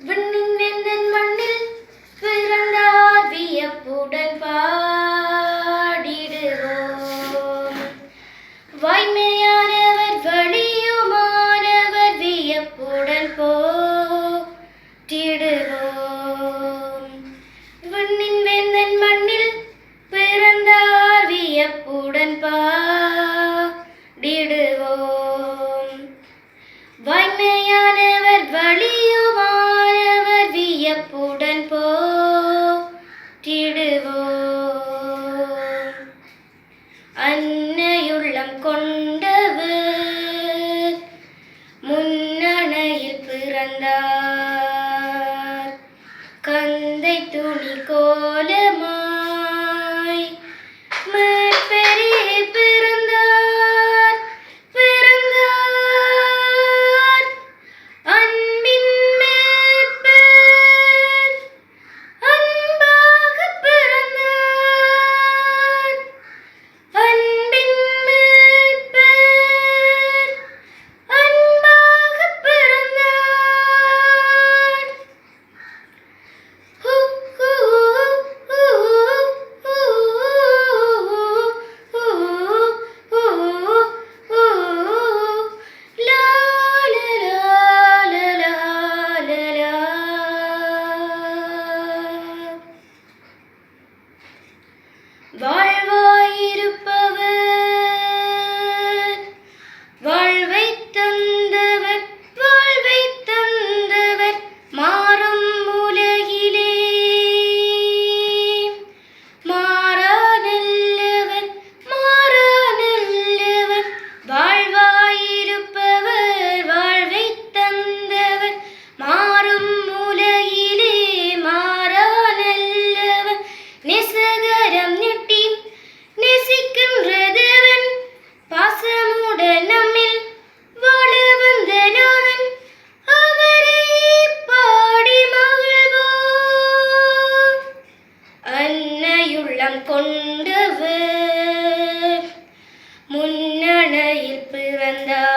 விண்ணின் மண்ணில் பிறந்தார் வியப்புடன் பாடிடுவோம் வாய்மையானவர் வழியுமானவர் வியப்புடன் போட்டிடுவோம் விண்ணின் வேந்தன் மண்ணில் பிறந்தார் வியப்புடன் பா சிறப்புடன் போற்றிடுவோம். அன்னையுள்ளம் கொண்டவர் முன்னணையில் பிறந்தார். கந்தை துணி கோலமா கொண்டவர். முன்னணையில் பிறந்தார்.